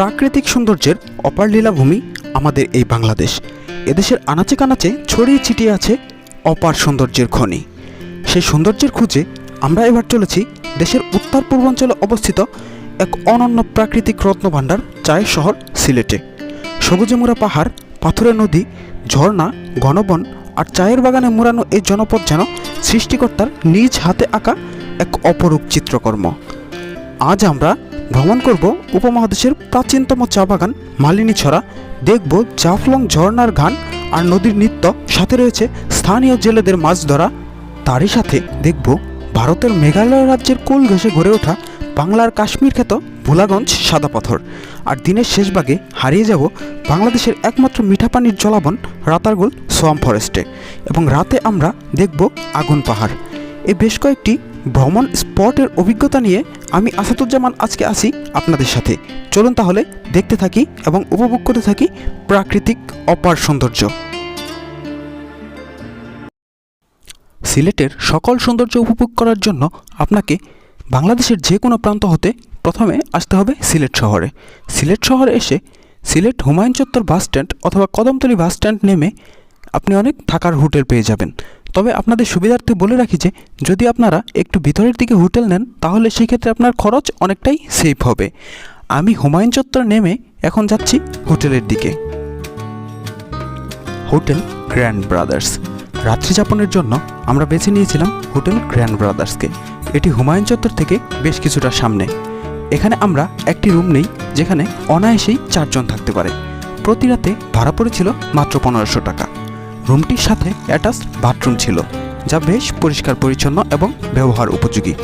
প্রাকৃতিক সৌন্দর্যের অপার লীলাভূমি আমাদের এই বাংলাদেশ। এদেশের আনাচে কানাচে ছড়িয়ে ছিটিয়ে আছে অপার সৌন্দর্যের খনি। সেই সৌন্দর্যের খুঁজে আমরা এবার চলেছি দেশের উত্তর পূর্বাঞ্চলে অবস্থিত এক অনন্য প্রাকৃতিক রত্নভাণ্ডার চায়ের শহর সিলেটে। সবুজে মোড়া পাহাড়, পাথুরে নদী, ঝর্ণা, ঘনবন আর চায়ের বাগানে মোড়ানো এই জনপদ যেন সৃষ্টিকর্তার নিজ হাতে আঁকা এক অপরূপ চিত্রকর্ম। আজ আমরা ভ্রমণ করব উপমহাদেশের প্রাচীনতম চা বাগান, মালিনী ছড়া। দেখব জাফলং ঝর্ণার গান আর নদীর নৃত্য। সাথে রয়েছে স্থানীয় জেলেদের মাছ ধরা। তারই সাথে দেখব ভারতের মেঘালয় রাজ্যের কোল ঘেঁষে গড়ে ওঠা বাংলার কাশ্মীর খ্যাত ভোলাগঞ্জ সাদা পাথর। আর দিনের শেষ ভাগে হারিয়ে যাব বাংলাদেশের একমাত্র মিঠা পানির জলাবন রাতারগোল সোয়াম ফরেস্টে। এবং রাতে আমরা দেখব আগুন পাহাড়। এই বেশ কয়েকটি ভ্রমণ স্পটের অভিজ্ঞতা নিয়ে আমি আসাদুজ্জামান আজকে আসি আপনাদের সাথে। চলুন তাহলে দেখতে থাকি এবং উপভোগ করতে থাকি প্রাকৃতিক অপার সৌন্দর্য। সিলেটের সকল সৌন্দর্য উপভোগ করার জন্য আপনাকে বাংলাদেশের যে কোনো প্রান্ত হতে প্রথমে আসতে হবে সিলেট শহরে। সিলেট শহরে এসে সিলেট হুমায়ুন চত্বর বাস স্ট্যান্ড অথবা কদমতলী বাস স্ট্যান্ড নেমে আপনি অনেক থাকার হোটেল পেয়ে যাবেন। তবে আপনাদের সুবিধার্থে বলে রাখি যে, যদি আপনারা একটু ভিতরের দিকে হোটেল নেন, তাহলে সেই ক্ষেত্রে আপনার খরচ অনেকটাই সেফ হবে। আমি হুমায়ুন চত্বর নেমে এখন যাচ্ছি হোটেলের দিকে। Hotel grand brothers. রাত্রি যাপনের জন্য আমরা বেছে নিয়েছিলাম হোটেল গ্র্যান্ড ব্রাদার্সকে। এটি হুমায়ুন চত্বর থেকে বেশ কিছুটা সামনে। এখানে আমরা একটি রুম নেই, যেখানে অনায়াসেই চারজন থাকতে পারে। প্রতি রাতে ভাড়া পড়েছিল মাত্র পনেরোশো টাকা। রুমটির সাথে অ্যাটাচ বাথরুম ছিল, যা বেশ পরিষ্কার, পরিচ্ছন্ন এবং ব্যবহার উপযোগী।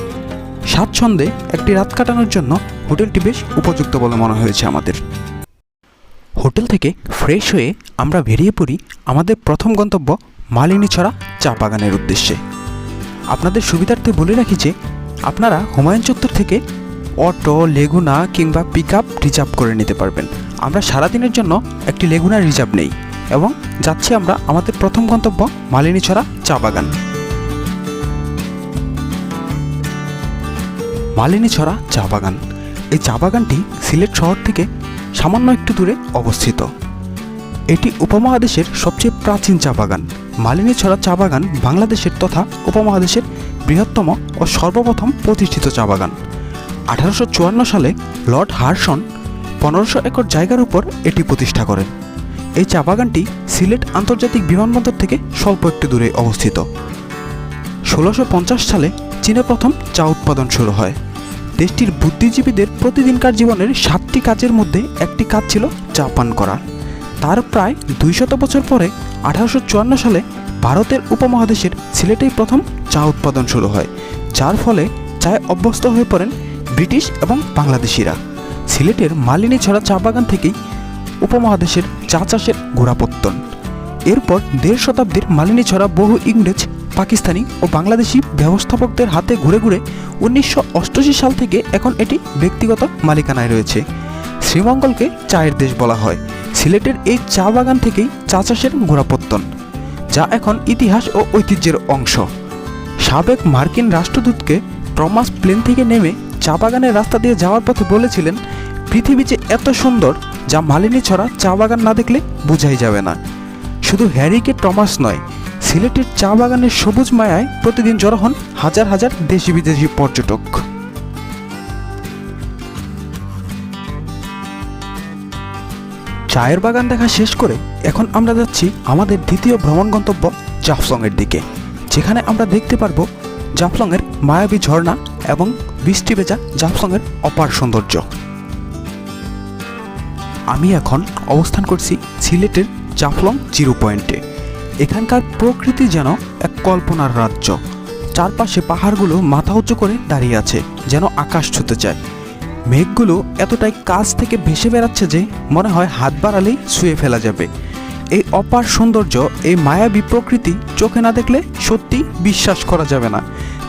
স্বাচ্ছন্দ্যে একটি রাত কাটানোর জন্য হোটেলটি বেশ উপযুক্ত বলে মনে হয়েছে আমাদের। হোটেল থেকে ফ্রেশ হয়ে আমরা বেরিয়ে পড়ি আমাদের প্রথম গন্তব্য মালিনীছড়া চা বাগানের উদ্দেশ্যে। আপনাদের সুবিধার্থে বলে রাখি যে, আপনারা হুমায়ুন চত্বর থেকে অটো, লেগুনা কিংবা পিক আপ রিজার্ভ করে নিতে পারবেন। আমরা সারাদিনের জন্য একটি লেগুনা রিজার্ভ নেই। এবং যাচ্ছি আমরা আমাদের প্রথম গন্তব্য মালিনীছড়া চা বাগান। মালিনীছড়া চা বাগান। এই চা বাগানটি সিলেট শহর থেকে সামান্য একটু দূরে অবস্থিত। এটি উপমহাদেশের সবচেয়ে প্রাচীন চা বাগান। মালিনীছড়া চা বাগান বাংলাদেশের তথা উপমহাদেশের বৃহত্তম ও সর্বপ্রথম প্রতিষ্ঠিত চা বাগান। আঠারোশো চুয়ান্ন সালে লর্ড হার্সন পনেরোশো একর জায়গার উপর এটি প্রতিষ্ঠা করেন। এই চা বাগানটি সিলেট আন্তর্জাতিক বিমানবন্দর থেকে স্বল্প একটু দূরে অবস্থিত। ষোলোশো সালে চীনে প্রথম চা উৎপাদন শুরু হয়। দেশটির বুদ্ধিজীবীদের প্রতিদিনকার জীবনের সাতটি কাজের মধ্যে একটি কাজ ছিল চা পান করা। তার প্রায় দুইশত বছর পরে আঠারোশো চুয়ান্ন সালে ভারতের উপমহাদেশের সিলেটেই প্রথম চা উৎপাদন শুরু হয়, যার ফলে চায় অভ্যস্ত হয়ে পড়েন ব্রিটিশ এবং বাংলাদেশিরা। সিলেটের মালিনী ছড়া চা বাগান থেকেই উপমহাদেশের চা চাষের গোড়াপত্তন এরপর দেড় শতাব্দীর মালিনী ছড়া বহু ইংরেজ, পাকিস্তানি ও বাংলাদেশি ব্যবস্থাপকদের হাতে ঘুরে ঘুরে উনিশশো অষ্টআশি সাল থেকে এখন এটি ব্যক্তিগত মালিকানায় রয়েছে। শ্রীমঙ্গলকে চায়ের দেশ বলা হয়। সিলেটের এই চা বাগান থেকেই চা চাষের গোড়াপত্তন যা এখন ইতিহাস ও ঐতিহ্যের অংশ। সাবেক মার্কিন রাষ্ট্রদূতকে প্রমাস প্লেন থেকে নেমে চা বাগানের রাস্তা দিয়ে যাওয়ার পথে বলেছিলেন, পৃথিবী যে এত সুন্দর যা মালিনী ছড়া চা বাগান না দেখলে বোঝাই যাবে না। শুধু হ্যারিকে টমাস নয়, সিলেটের চা বাগানের সবুজ মায়ায় প্রতিদিন জড়ো হন হাজার হাজার দেশি বিদেশি পর্যটক। চায়ের বাগান দেখা শেষ করে এখন আমরা যাচ্ছি আমাদের দ্বিতীয় ভ্রমণ গন্তব্য জাফলংয়ের দিকে, যেখানে আমরা দেখতে পারব জাফলংয়ের মায়াবী ঝর্ণা এবং বৃষ্টি ভেজা জাফলংয়ের অপার সৌন্দর্য। আমি এখন অবস্থান করছি সিলেটের জাফলং জিরো পয়েন্টে। এখানকার প্রকৃতি যেন এক কল্পনার রাজ্য। চারপাশে পাহাড়গুলো মাথা উঁচু করে দাঁড়িয়ে আছে, যেন আকাশ ছুতে চায়। মেঘগুলো এতটাই কাছ থেকে ভেসে বেড়াচ্ছে যে মনে হয় হাত বাড়ালেই শুয়ে ফেলা যাবে। এই অপার সৌন্দর্য, এই মায়াবী প্রকৃতি চোখে না দেখলে সত্যি বিশ্বাস করা যাবে না।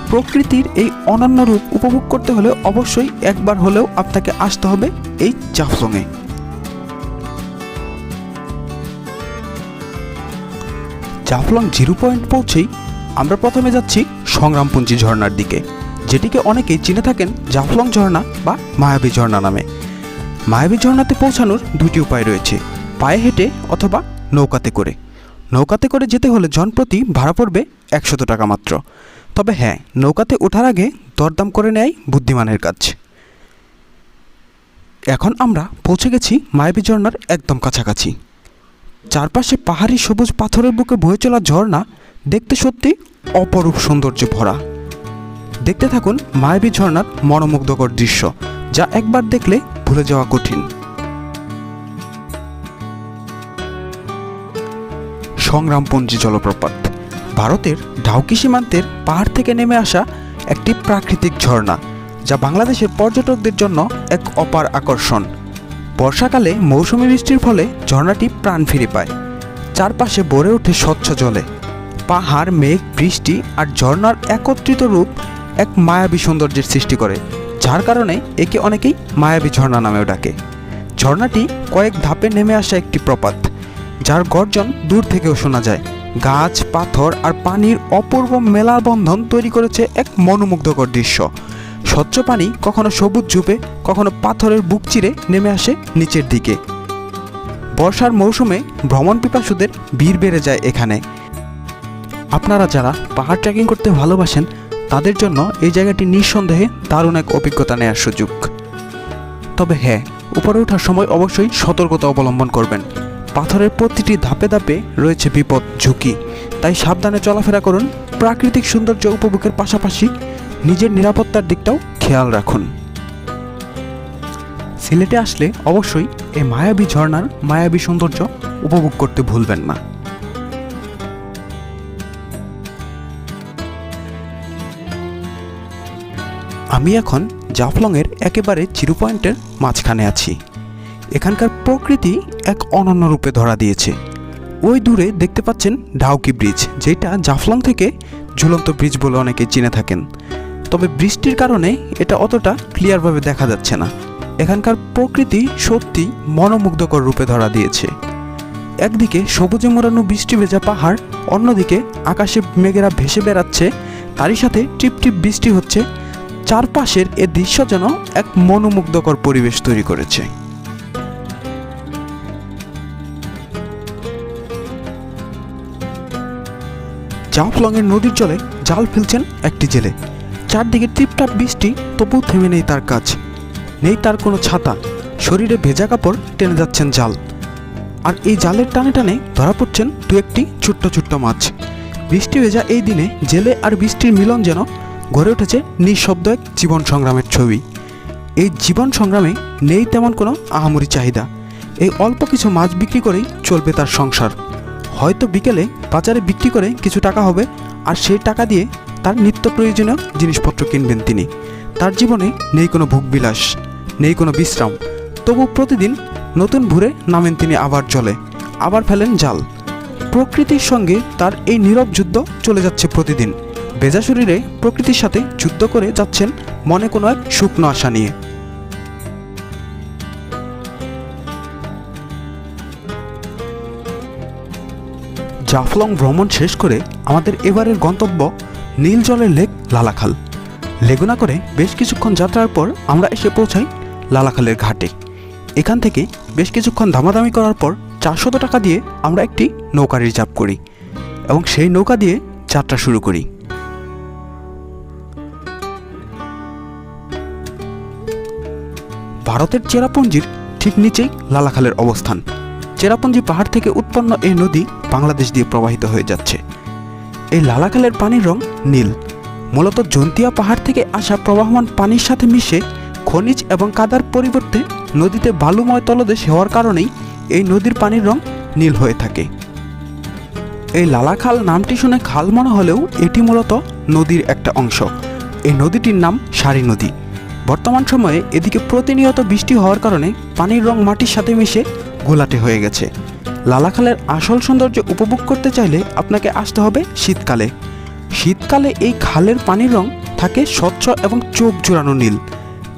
প্রকৃতির এই অনন্য রূপ উপভোগ করতে হলে অবশ্যই একবার হলেও আপনাকে আসতে হবে এই জাফলংয়ে। জাফলং জিরো পয়েন্ট পৌঁছেই আমরা প্রথমে যাচ্ছি সংগ্রামপুঞ্জি ঝর্ণার দিকে, যেটিকে অনেকেই চিনে থাকেন জাফলং ঝর্ণা বা মায়াবী ঝর্ণা নামে। মায়াবী ঝর্ণাতে পৌঁছানোর দুটি উপায় রয়েছে, পায়ে হেঁটে অথবা নৌকাতে করে। নৌকাতে করে যেতে হলে জনপ্রতি ভাড়া পড়বে একশত টাকা মাত্র। তবে হ্যাঁ নৌকাতে ওঠার আগে দরদাম করে নেয় বুদ্ধিমানের কাজ। এখন আমরা পৌঁছে গেছি মায়াবী ঝর্ণার একদম কাছাকাছি। চারপাশে পাহাড়ি সবুজ পাথরের বুকে বয়ে চলা ঝর্ণা দেখতে সত্যি অপরূপ সৌন্দর্যে ভরা। দেখতে থাকুন মায়াবী ঝর্ণার মনোমুগ্ধকর দৃশ্য, যা একবার দেখলে ভুলে যাওয়া কঠিন। সংগ্রামপঞ্জি জলপ্রপাত, ভারতের ঢাউকি সীমান্তের পাহাড় থেকে নেমে আসা একটি প্রাকৃতিক ঝর্ণা, যা বাংলাদেশের পর্যটকদের জন্য এক অপার আকর্ষণ। বর্ষাকালে মৌসুমি বৃষ্টির ফলে ঝর্ণাটি প্রাণ ফিরে পায়। চারপাশে ভরে ওঠে স্বচ্ছ জলে। পাহাড়, মেঘ, বৃষ্টি আর ঝর্ণার একত্রিত রূপ এক মায়াবী সৌন্দর্যের সৃষ্টি করে, যার কারণে একে অনেকেই মায়াবী ঝর্ণা নামেও ডাকে। ঝর্ণাটি কয়েক ধাপে নেমে আসা একটি প্রপাত, যার গর্জন দূর থেকেও শোনা যায়। গাছ, পাথর আর পানির অপূর্ব মেলাবন্ধন তৈরি করেছে এক মনোমুগ্ধকর দৃশ্য। স্বচ্ছ পানি কখনো সবুজ ঝুপে, কখনো পাথরের বুক চিরে নেমে আসে নিচের দিকে। বর্ষার মৌসুমে ভ্রমণ পিপাসুদের ভিড় বেড়ে যায় এখানে। আপনারা যারা পাহাড় ট্রেকিং করতে ভালোবাসেন, তাদের জন্য এই জায়গাটি নিঃসন্দেহে দারুণ এক অভিজ্ঞতা নেওয়ার সুযোগ। তবে হ্যাঁ উপরে ওঠার সময় অবশ্যই সতর্কতা অবলম্বন করবেন। পাথরের প্রতিটি ধাপে ধাপে রয়েছে বিপদ, ঝুঁকি। তাই সাবধানে চলাফেরা করুন। প্রাকৃতিক সৌন্দর্য উপভোগের পাশাপাশি নিজের নিরাপত্তার দিকটাও খেয়াল রাখুন। সিলেটে আসলে অবশ্যই এই মায়াবী ঝর্ণার মায়াবী সৌন্দর্য উপভোগ করতে ভুলবেন না। আমি এখন জাফলংয়ের একেবারে জিরো পয়েন্টের মাঝখানে আছি। এখানকার প্রকৃতি এক অনন্য রূপে ধরা দিয়েছে। ওই দূরে দেখতে পাচ্ছেন ডাউকি ব্রিজ, যেটা জাফলং থেকে ঝুলন্ত ব্রিজ বলে অনেকে চিনে থাকেন। তবে বৃষ্টির কারণে এটা অতটা ক্লিয়ারভাবে দেখা যাচ্ছে না। এখানকার প্রকৃতি সত্যি মনোমুগ্ধকর রূপে ধরা দিয়েছে। একদিকে সবুজে মোড়ানো বৃষ্টি ভেজা পাহাড়, অন্যদিকে আকাশে মেঘেরা ভেসে বেড়াচ্ছে, তারই সাথে টিপ টিপ বৃষ্টি হচ্ছে। চারপাশের এ দৃশ্য যেন এক মনোমুগ্ধকর পরিবেশ তৈরি করেছে। জাফলংয়ের নদীর জলে জাল ফেলছেন একটি জেলে। চারদিকে টিপটাপ বৃষ্টি, তবুও থেমে নেই তার কাজ। নেই তার কোনো ছাতা। শরীরে ভেজা কাপড় টেনে যাচ্ছেন জাল। আর এই জালের টানে টানে ধরা পড়ছেন দু একটি ছোট্ট ছোট্ট মাছ। বৃষ্টি ভেজা এই দিনে জেলে আর বৃষ্টির মিলন যেন গড়ে উঠেছে নিঃশব্দ এক জীবন সংগ্রামের ছবি। এই জীবন সংগ্রামে নেই তেমন কোনো আহামরি চাহিদা। এই অল্প কিছু মাছ বিক্রি করেই চলবে তার সংসার। হয়তো বিকেলে বাজারে বিক্রি করে কিছু টাকা হবে, আর সেই টাকা দিয়ে তার নিত্য প্রয়োজনীয় জিনিসপত্র কিনবেন তিনি। তার জীবনে নেই কোনো ভোগবিলাস, নেই কোনো বিশ্রাম। তবু প্রতিদিন নতুন ভুরে নামেন তিনি আবার জলে, আবার ফেলেন জাল। প্রকৃতির সঙ্গে তার এই নীরব যুদ্ধ চলে যাচ্ছে প্রতিদিন। বেজা শরীরে প্রকৃতির সাথে যুদ্ধ করে যাচ্ছেন মনে কোনো এক শুকনো আশা নিয়ে। জাফলং ভ্রমণ শেষ করে আমাদের এবারের গন্তব্য নীল জলের লেক লালাখাল। লেগুনা করে বেশ কিছুক্ষণ যাত্রার পর আমরা এসে পৌঁছাই লালাখালের ঘাটে। এখান থেকে বেশ কিছুক্ষণ দামাদামি করার পর চারশত টাকা দিয়ে আমরা একটি নৌকা রিজার্ভ করি এবং সেই নৌকা দিয়ে যাত্রা শুরু করি। ভারতের চেরাপুঞ্জির ঠিক নিচেই লালাখালের অবস্থান। চেরাপুঞ্জি পাহাড় থেকে উৎপন্ন এই নদী বাংলাদেশ দিয়ে প্রবাহিত হয়ে যাচ্ছে। এই লালাখালের পানির রং নীল। মূলত জন্তিয়া পাহাড় থেকে আসা প্রবাহমান পানির সাথে মিশে খনিজ এবং কাদার পরিবর্তে নদীতে বালুময় তলদেশ হওয়ার কারণেই এই নদীর পানির রং নীল হয়ে থাকে। এই লালাখাল নামটি শুনে খাল মনে হলেও এটি মূলত নদীর একটা অংশ। এই নদীটির নাম সারি নদী। বর্তমান সময়ে এদিকে প্রতিনিয়ত বৃষ্টি হওয়ার কারণে পানির রং মাটির সাথে মিশে গোলাটে হয়ে গেছে। লালাখালের আসল সৌন্দর্য উপভোগ করতে চাইলে আপনাকে আসতে হবে শীতকালে। শীতকালে এই খালের পানির রং থাকে স্বচ্ছ এবং চোখ জোড়ানো নীল।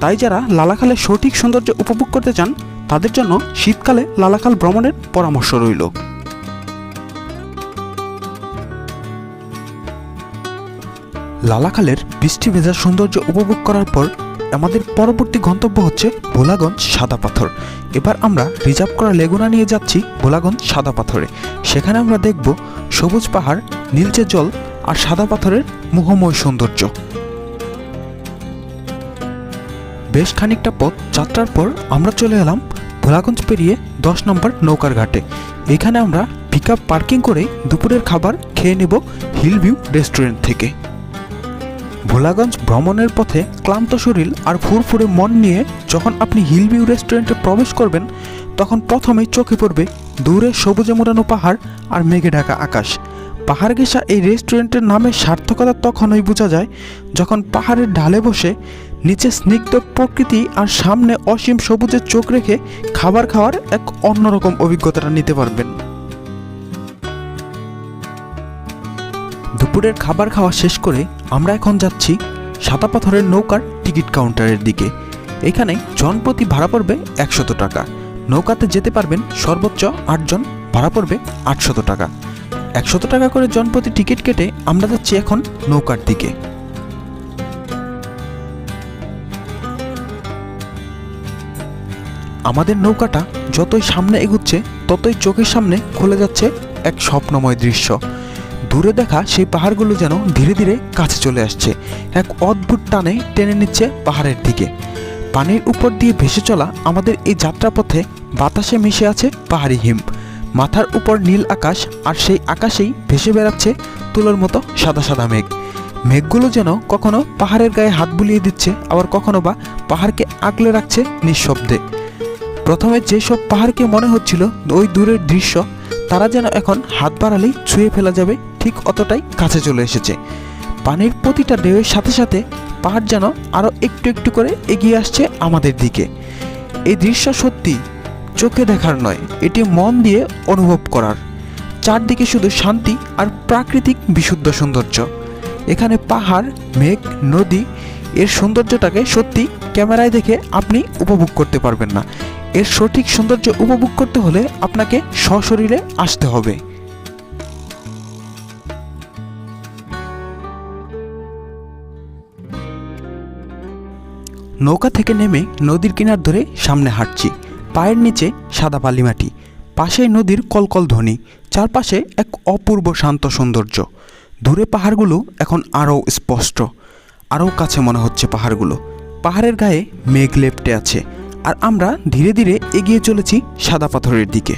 তাই যারা লালাখালের সঠিক সৌন্দর্য উপভোগ করতে চান, তাদের জন্য শীতকালে লালাখাল ভ্রমণের পরামর্শ রইল। লালাখালের বৃষ্টি ভেজা সৌন্দর্য উপভোগ করার পর আমাদের পরবর্তী গন্তব্য হচ্ছে ভোলাগঞ্জ সাদা পাথর। এবার আমরা রিজার্ভ করা লেগুনা নিয়ে যাচ্ছি ভোলাগঞ্জ সাদা পাথরে। সেখানে আমরা দেখব সবুজ পাহাড়, নীলচে জল আর সাদা পাথরের মোহময় সৌন্দর্য। বেশ খানিকটা পথ যাত্রার পর আমরা চলে এলাম ভোলাগঞ্জ পেরিয়ে দশ নম্বর নৌকার ঘাটে। এখানে আমরা পিক পার্কিং করে দুপুরের খাবার খেয়ে নেব হিল ভিউ রেস্টুরেন্ট থেকে। ভোলাগঞ্জ ভ্রমণের পথে ক্লান্ত শরীর আর ফুরফুরে মন নিয়ে যখন আপনি হিল ভিউ রেস্টুরেন্টে প্রবেশ করবেন, তখন প্রথমেই চোখে পড়বে দূরে সবুজে মোড়ানো পাহাড় আর মেঘে ঢাকা আকাশ। পাহাড় ঘেঁষা এই রেস্টুরেন্টের নামে সার্থকতা তখনই বোঝা যায় যখন পাহাড়ের ঢালে বসে নিচে স্নিগ্ধ প্রকৃতি আর সামনে অসীম সবুজের চোখ রেখে খাবার খাওয়ার এক অন্যরকম অভিজ্ঞতাটা নিতে পারবেন। দুপুরের খাবার খাওয়া শেষ করে আমরা এখন যাচ্ছি সাদা পাথরের নৌকার টিকিট কাউন্টারের দিকে। এখানে জনপ্রতি ভাড়া পড়বে একশত টাকা। নৌকাতে যেতে পারবেন সর্বোচ্চ আটজন, ভাড়া পড়বে আটশত টাকা। একশত টাকা করে জনপ্রতি টিকিট কেটে আমরা যাচ্ছি এখন নৌকার দিকে। আমাদের নৌকাটা যতই সামনে এগুচ্ছে, ততই চোখের সামনে খুলে যাচ্ছে এক স্বপ্নময় দৃশ্য। দূরে দেখা সেই পাহাড়গুলো যেন ধীরে ধীরে কাছে চলে আসছে। এক অদ্ভুত টানে টেনে নিচ্ছে পাহাড়ের দিকে। পানির উপর দিয়ে ভেসে চলা আমাদের এই যাত্রাপথে বাতাসে মিশে আছে পাহাড়ি হিম। মাথার উপর নীল আকাশ আর সেই আকাশেই ভেসে বেড়াচ্ছে তুলোর মতো সাদা সাদা মেঘ। মেঘগুলো যেন কখনো পাহাড়ের গায়ে হাত বুলিয়ে দিচ্ছে, আবার কখনো বা পাহাড়কে আগলে রাখছে নিঃশব্দে। প্রথমে যেসব পাহাড়কে মনে হচ্ছিল ওই দূরের দৃশ্য, তারা যেন এখন হাত বাড়ালেই ছুঁয়ে ফেলা যাবে ঠিক অতটাই কাছে চলে এসেছে। পানির প্রতিটা ঢেউয়ের সাথে সাথে পাহাড় যেন আরও একটু একটু করে এগিয়ে আসছে আমাদের দিকে। এই দৃশ্য সত্যি চোখে দেখার নয়, এটি মন দিয়ে অনুভব করার। চারদিকে শুধু শান্তি আর প্রাকৃতিক বিশুদ্ধ সৌন্দর্য। এখানে পাহাড়, মেঘ, নদী, এর সৌন্দর্যটাকে সত্যি ক্যামেরায় দেখে আপনি উপভোগ করতে পারবেন না। এর সঠিক সৌন্দর্য উপভোগ করতে হলে আপনাকে সশরীরে আসতে হবে। নৌকা থেকে নেমে নদীর কিনার ধরে সামনে হাঁটছি। পায়ের নিচে সাদা বালি মাটি পাশে নদীর কলকল ধ্বনি, চারপাশে এক অপূর্ব শান্ত সৌন্দর্য। দূরে পাহাড়গুলো এখন আরও স্পষ্ট, আরও কাছে মনে হচ্ছে পাহাড়গুলো। পাহাড়ের গায়ে মেঘ লেপটে আছে, আর আমরা ধীরে ধীরে এগিয়ে চলেছি সাদা পাথরের দিকে।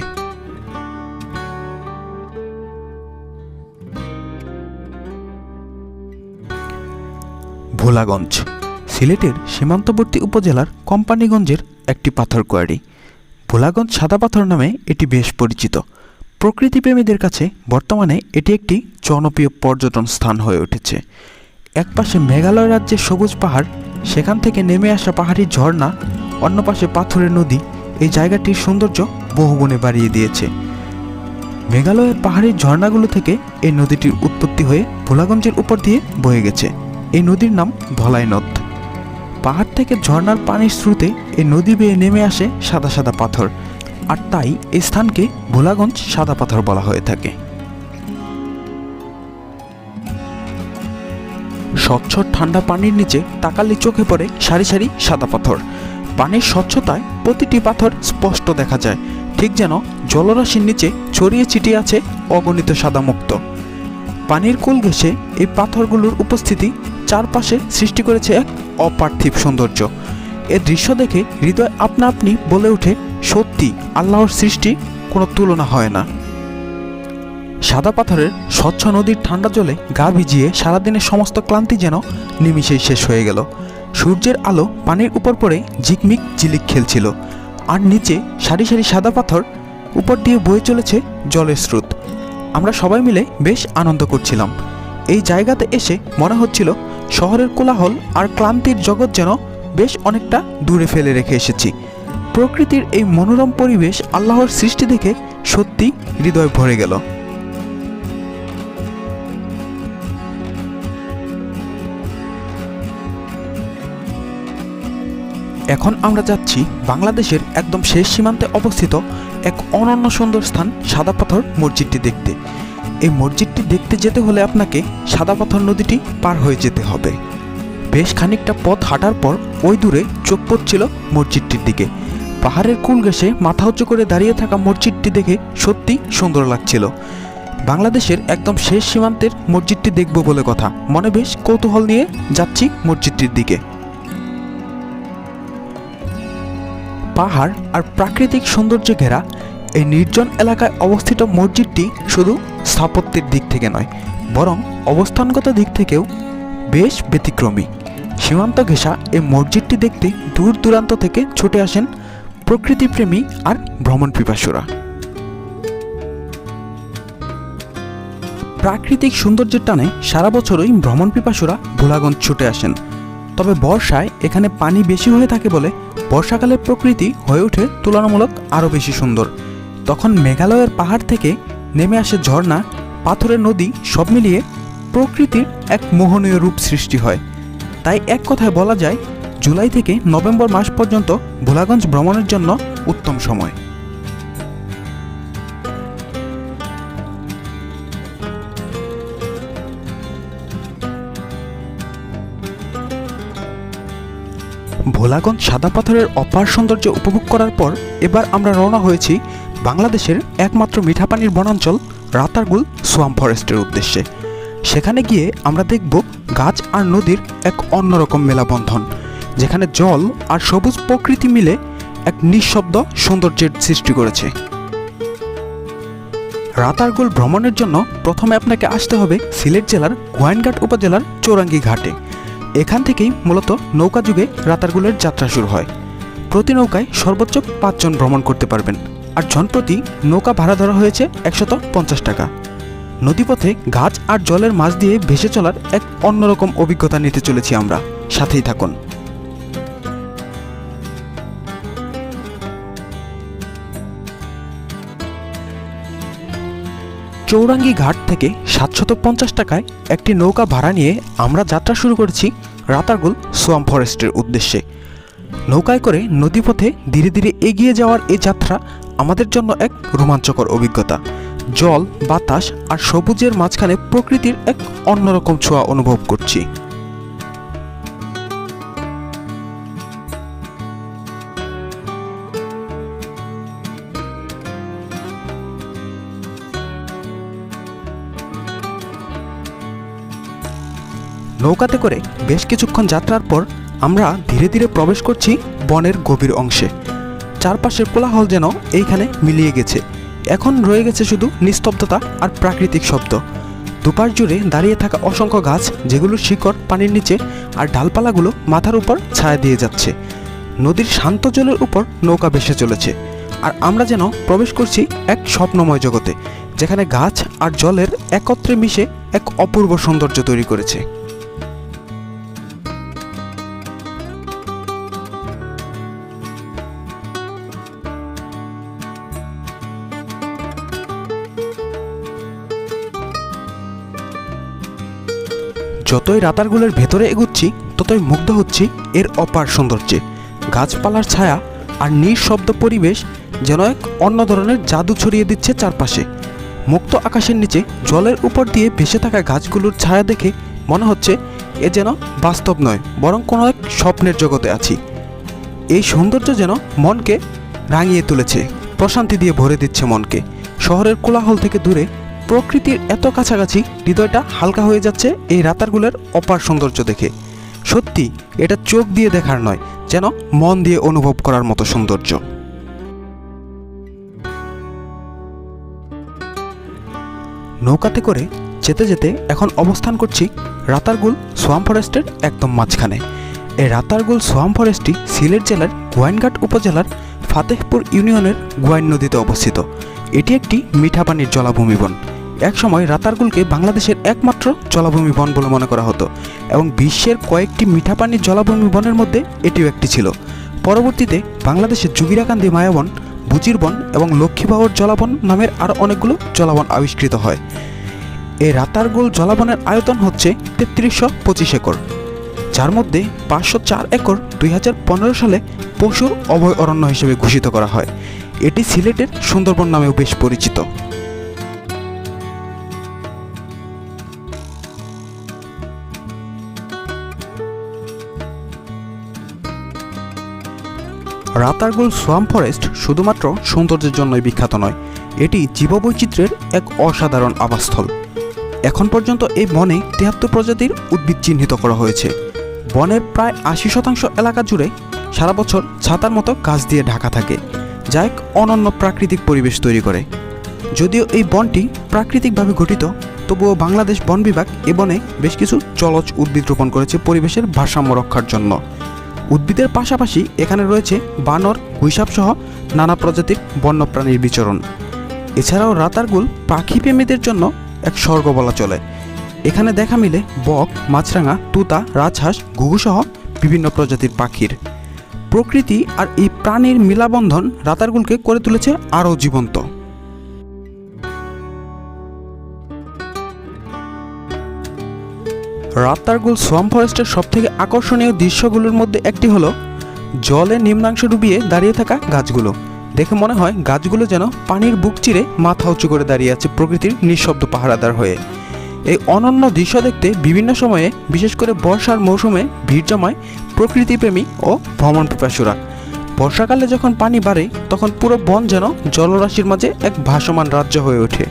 ভোলাগঞ্জ সিলেটের সীমান্তবর্তী উপজেলার কোম্পানিগঞ্জের একটি পাথর কোয়ারি। ভোলাগঞ্জ সাদা পাথর নামে এটি বেশ পরিচিত। প্রকৃতিপ্রেমীদের কাছে বর্তমানে এটি একটি জনপ্রিয় পর্যটন স্থান হয়ে উঠেছে। একপাশে মেঘালয় রাজ্যের সবুজ পাহাড়, সেখান থেকে নেমে আসা পাহাড়ি ঝর্ণা, অন্য পাশে পাথরের নদী, এই জায়গাটির সৌন্দর্য বহুগুণে বাড়িয়ে দিয়েছে। মেঘালয়ের পাহাড়ি ঝর্ণাগুলো থেকে এই নদীটির উৎপত্তি হয়ে ভোলাগঞ্জের উপর দিয়ে বয়ে গেছে। এই নদীর নাম ধলাই নদ। পাহাড় থেকে ঝর্নার পানির স্রোতে এই নদী বেয়ে নেমে আসে সাদা সাদা পাথর। আর তাই এই স্থানকে ভোলাগঞ্জ সাদা পাথর বলা হয়ে থাকে। স্বচ্ছ ঠান্ডা পানির নিচে তাকালে চোখে পড়ে সারি সারি সাদা পাথর। পানির স্বচ্ছতায় প্রতিটি পাথর স্পষ্ট দেখা যায়। ঠিক যেন জলরাশির নিচে ছড়িয়ে ছিটিয়ে আছে অগণিত সাদা মুক্ত পানির কুল ঘেঁষে এই পাথরগুলোর উপস্থিতি চারপাশে সৃষ্টি করেছে এক অপার্থিব সৌন্দর্য। এ দৃশ্য দেখে হৃদয় আপনা আপনি বলে ওঠে, সত্যি আল্লাহর সৃষ্টি কোনো তুলনা হয় না। সাদা পাথরের স্বচ্ছ নদীর ঠান্ডা জলে গা ভিজিয়ে সারাদিনের সমস্ত ক্লান্তি যেন নিমিষেই শেষ হয়ে গেল। সূর্যের আলো পানির উপর পড়ে ঝিকমিক ঝিলিক খেলছিল। আর নিচে সারি সারি সাদা পাথর উপর দিয়ে বয়ে চলেছে জলের স্রোত। আমরা সবাই মিলে বেশ আনন্দ করছিলাম। এই জায়গাতে এসে মনে হচ্ছিল শহরের কোলাহল আর ক্লান্তির জগৎ যেন বেশ অনেকটা দূরে ফেলে রেখে এসেছি। প্রকৃতির এই মনোরম পরিবেশ আল্লাহর সৃষ্টি দেখে সত্যি হৃদয় ভরে গেল। এখন আমরা যাচ্ছি বাংলাদেশের একদম শেষ সীমান্তে অবস্থিত এক অনন্য সুন্দর স্থান সাদা পাথর মসজিদটি দেখতে। এই মসজিদটি দেখতে যেতে হলে আপনাকে সাদা পাথর নদীটি পার হয়ে যেতে হবে। বেশ খানিকটা পথ হাঁটার পর ওই দূরে চোখ পড়ছিল মসজিদটির দিকে। পাহাড়ের কুল ঘেঁষে মাথা উঁচু করে দাঁড়িয়ে থাকা মসজিদটি দেখে সত্যি সুন্দর লাগছিল। বাংলাদেশের একদম শেষ সীমান্তের মসজিদটি দেখব বলে কথা। মনে বেশ কৌতূহল নিয়ে যাচ্ছি মসজিদটির দিকে। পাহাড় আর প্রাকৃতিক সৌন্দর্যে ঘেরা এই নির্জন এলাকায় অবস্থিত মসজিদটি শুধু স্থাপত্যের দিক থেকে নয়, বরং অবস্থানগত দিক থেকেও বেশ ব্যতিক্রমী। সীমান্ত ঘেঁষা এই মসজিদটি দেখতে দূর দূরান্ত থেকে ছুটে আসেন প্রকৃতিপ্রেমী আর ভ্রমণ পিপাসুরা প্রাকৃতিক সৌন্দর্যের টানে সারা বছরই ভ্রমণ পিপাসুরা ভোলাগঞ্জ ছুটে আসেন। তবে বর্ষায় এখানে পানি বেশি হয়ে থাকে বলে বর্ষাকালে প্রকৃতি হয়ে ওঠে তুলনামূলক আরও বেশি সুন্দর। তখন মেঘালয়ের পাহাড় থেকে নেমে আসে ঝর্ণা পাথরের নদী সব মিলিয়ে প্রকৃতির এক মোহনীয় রূপ সৃষ্টি হয়। তাই এক কথায় বলা যায়, জুলাই থেকে নভেম্বর মাস পর্যন্ত ভোলাগঞ্জ ভ্রমণের জন্য উত্তম সময়। ভোলাগঞ্জ সাদা পাথরের অপার সৌন্দর্য উপভোগ করার পর এবার আমরা রওনা হয়েছি বাংলাদেশের একমাত্র মিঠাপানির বনাঞ্চল রাতারগুল সোয়াম ফরেস্টের উদ্দেশ্যে। সেখানে গিয়ে আমরা দেখব গাছ আর নদীর এক অন্যরকম মেলাবন্ধন, যেখানে জল আর সবুজ প্রকৃতি মিলে এক নিঃশব্দ সৌন্দর্যের সৃষ্টি করেছে। রাতারগুল ভ্রমণের জন্য প্রথমে আপনাকে আসতে হবে সিলেট জেলার গোয়াইনঘাট উপজেলার চৌরাঙ্গি ঘাটে। এখান থেকেই মূলত নৌকা যুগে রাতারগুলের যাত্রা শুরু হয়। প্রতি নৌকায় সর্বোচ্চ পাঁচজন ভ্রমণ করতে পারবেন। আর জনপ্রতি নৌকা ভাড়া ধরা হয়েছে একশত পঞ্চাশ টাকা। নদীপথে গাছ আর জলের মাছ দিয়ে ভেসে চলার এক অন্যরকম অভিজ্ঞতা নিতে চলেছি আমরা। সাথেই থাকুন। চৌরাঙ্গি ঘাট থেকে সাতশত পঞ্চাশ টাকায় একটি নৌকা ভাড়া নিয়ে আমরা যাত্রা শুরু করেছি রাতারগুল সোয়াম ফরেস্টের উদ্দেশ্যে। নৌকায় করে নদীপথে ধীরে ধীরে এগিয়ে যাওয়ার এই যাত্রা আমাদের জন্য এক রোমাঞ্চকর অভিজ্ঞতা। জল, বাতাস আর সবুজের মাঝখানে প্রকৃতির এক অন্যরকম ছোঁয়া অনুভব করছি। নৌকাতে করে বেশ কিছুক্ষণ যাত্রার পর আমরা ধীরে ধীরে প্রবেশ করছি বনের গভীর অংশে। চারপাশের কোলাহল যেন এইখানে মিলিয়ে গেছে। এখন রয়ে গেছে শুধু নিস্তব্ধতা আর প্রাকৃতিক শব্দ। দুপাশ জুড়ে দাঁড়িয়ে থাকা অসংখ্য গাছ যেগুলোর শিকড়, পানির নিচে আর ডালপালাগুলো মাথার উপর ছায়া দিয়ে যাচ্ছে। নদীর শান্ত জলের উপর নৌকা ভেসে চলেছে। আর আমরা যেন প্রবেশ করছি এক স্বপ্নময় জগতে, যেখানে গাছ আর জলের একত্রে মিশে এক অপূর্ব সৌন্দর্য তৈরি করেছে। যতই রাতারগুলের ভেতরে এগুচ্ছি, ততই মুগ্ধ হচ্ছি এর অপার সৌন্দর্যে। গাছপালার ছায়া আর নিঃশব্দ পরিবেশ যেন এক অন্য ধরনের জাদু ছড়িয়ে দিচ্ছে চারপাশে। মুক্ত আকাশের নিচে জলের উপর দিয়ে ভেসে থাকা গাছগুলোর ছায়া দেখে মনে হচ্ছে এ যেন বাস্তব নয়, বরং কোনো এক স্বপ্নের জগতে আছি। এই সৌন্দর্য যেন মনকে রাঙিয়ে তুলেছে, প্রশান্তি দিয়ে ভরে দিচ্ছে মনকে। শহরের কোলাহল থেকে দূরে প্রকৃতির এত কাছাকাছি হৃদয়টা হালকা হয়ে যাচ্ছে এই রাতারগুলের অপার সৌন্দর্য দেখে। সত্যি, এটা চোখ দিয়ে দেখার নয়, যেন মন দিয়ে অনুভব করার মতো সৌন্দর্য। নৌকাতে করে যেতে যেতে এখন অবস্থান করছি রাতারগুল সোয়াম ফরেস্টের একদম মাঝখানে। এই রাতারগুল সোয়াম ফরেস্টটি সিলেট জেলার গোয়াইনঘাট উপজেলার ফাতেহপুর ইউনিয়নের গোয়াইন নদীতে অবস্থিত। এটি একটি মিঠা পানির জলাভূমি বন। একসময় রাতারগুলকে বাংলাদেশের একমাত্র জলাভূমি বন বলে মনে করা হতো এবং বিশ্বের কয়েকটি মিঠা পানির জলাভূমি বনের মধ্যে এটিও একটি ছিল। পরবর্তীতে বাংলাদেশের জুগিরাকান্দি মায়াবন বুচির বন এবং লক্ষ্মীবাহর জলাবন নামের আরও অনেকগুলো জলাবন আবিষ্কৃত হয়। এই রাতারগুল জলাবনের আয়তন হচ্ছে তেত্রিশশো পঁচিশ একর, যার মধ্যে পাঁচশো চার একর দুই হাজার পনেরো সালে পশুর অভয় অরণ্য হিসেবে ঘোষিত করা হয়। এটি সিলেটের সুন্দরবন নামেও বেশ পরিচিত। রাতারগুল সোয়াম ফরেস্ট শুধুমাত্র সৌন্দর্যের জন্যই বিখ্যাত নয়, এটি জীববৈচিত্র্যের এক অসাধারণ আবাসস্থল। এখন পর্যন্ত এই বনে তিয়াত্তর প্রজাতির উদ্ভিদ চিহ্নিত করা হয়েছে। বনের প্রায় আশি শতাংশ এলাকা জুড়ে সারা বছর ছাতার মতো গাছ দিয়ে ঢাকা থাকে, যা এক অনন্য প্রাকৃতিক পরিবেশ তৈরি করে। যদিও এই বনটি প্রাকৃতিকভাবে গঠিত, তবুও বাংলাদেশ বন বিভাগ এ বনে বেশ কিছু জলজ উদ্ভিদ রোপণ করেছে পরিবেশের ভারসাম্য রক্ষার জন্য। উদ্ভিদের পাশাপাশি এখানে রয়েছে বানর সহ নানা প্রজাতির বন্যপ্রাণীর বিচরণ। এছাড়াও রাতারগুল পাখি প্রেমীদের জন্য এক স্বর্গ বলা চলে। এখানে দেখা মিলে বক, মাছরাঙা, তুতা, রাজহাঁস, ঘুঘুসহ বিভিন্ন প্রজাতির পাখির। প্রকৃতি আর এই প্রাণীর মিলাবন্ধন রাতারগুলকে করে তুলেছে আরও জীবন্ত। রাতারগুল সোয়াম ফরেস্টের সবথেকে আকর্ষণীয় দৃশ্যগুলোর মধ্যে একটি হলো জলে নিম্নাংশ ডুবিয়ে দাঁড়িয়ে থাকা গাছগুলো। দেখে মনে হয় গাছগুলো যেন পানির বুক চিরে মাথা উঁচু করে দাঁড়িয়ে আছে প্রকৃতির নিঃশব্দ পাহারাদার হয়ে। এই অনন্য দৃশ্য দেখতে বিভিন্ন সময়ে, বিশেষ করে বর্ষার মৌসুমে ভিড় জমায় প্রকৃতিপ্রেমী ও ভ্রমণ পিপাসুরা। বর্ষাকালে যখন পানি বাড়ে, তখন পুরো বন যেন জলরাশির মাঝে এক ভাসমান রাজ্য হয়ে ওঠে।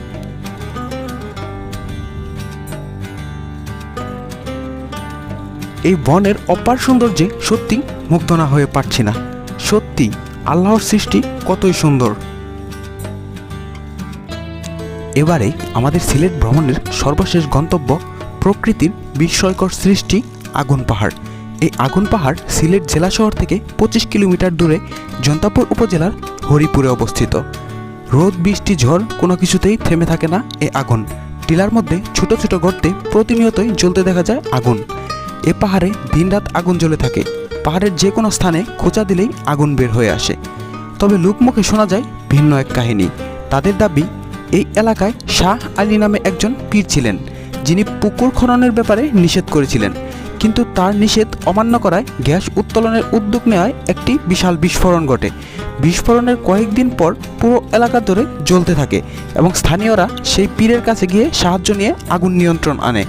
এই বনের অপার সৌন্দর্যে সত্যি মুগ্ধ না হয়ে পারছি না। সত্যি আল্লাহর সৃষ্টি কতই সুন্দর। এবারে আমাদের সিলেট ভ্রমণের সর্বশেষ গন্তব্য প্রকৃতির বিস্ময়কর সৃষ্টি আগুন পাহাড়। এই আগুন পাহাড় সিলেট জেলা শহর থেকে পঁচিশ কিলোমিটার দূরে জন্তাপুর উপজেলার হরিপুরে অবস্থিত। রোদ, বৃষ্টি, ঝড় কোনো কিছুতেই থেমে থাকে না এই আগুন। টিলার মধ্যে ছোট ছোট গর্তে প্রতিনিয়তই জ্বলতে দেখা যায় আগুন। এ পাহাড়ে দিনরাত আগুন জ্বলে থাকে। পাহাড়ের যে কোনো স্থানে খোঁচা দিলেই আগুন বের হয়ে আসে। তবে লোকমুখে শোনা যায় ভিন্ন এক কাহিনী। তাদের দাবি, এই এলাকায় শাহ আলী নামে একজন পীর ছিলেন, যিনি পুকুর খননের ব্যাপারে নিষেধ করেছিলেন। কিন্তু তার নিষেধ অমান্য করায় গ্যাস উত্তোলনের উদ্যোগ নেওয়ায় একটি বিশাল বিস্ফোরণ ঘটে। বিস্ফোরণের কয়েকদিন পর পুরো এলাকা ধরে জ্বলতে থাকে এবং স্থানীয়রা সেই পীরের কাছে গিয়ে সাহায্য নিয়ে আগুন নিয়ন্ত্রণ আনে।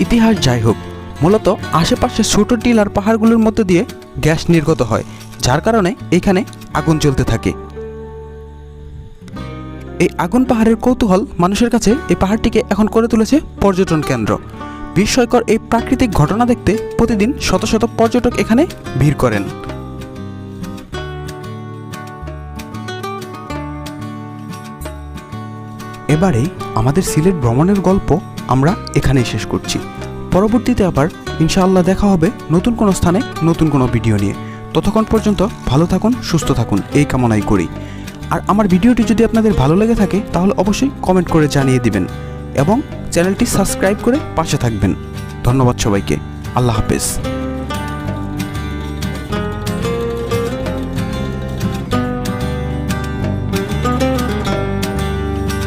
ইতিহাস যাই হোক মূলত আশেপাশে ছোট টিলার পাহাড়গুলোর মধ্যে দিয়ে গ্যাস নির্গত হয়, যার কারণে এখানে আগুন জ্বলতে থাকে। এই আগুন পাহাড়ের কৌতূহল মানুষের কাছে এই পাহাড়টিকে এখন করে তুলেছে পর্যটন কেন্দ্র। বিস্ময়কর এই প্রাকৃতিক ঘটনা দেখতে প্রতিদিন শত শত পর্যটক এখানে ভিড় করেন। এবারে আমাদের সিলেট ভ্রমণের গল্প আমরা এখানেই শেষ করছি। পরবর্তীতে আবার ইনশাআল্লাহ দেখা হবে নতুন কোনো স্থানে নতুন কোনো ভিডিও নিয়ে। ততক্ষণ পর্যন্ত ভালো থাকুন, সুস্থ থাকুন, এই কামনাই করি। আর আমার ভিডিওটি যদি আপনাদের ভালো লেগে থাকে, তাহলে অবশ্যই কমেন্ট করে জানিয়ে দিবেন এবং চ্যানেলটি সাবস্ক্রাইব করে পাশে থাকবেন। ধন্যবাদ সবাইকে। আল্লাহ হাফেজ।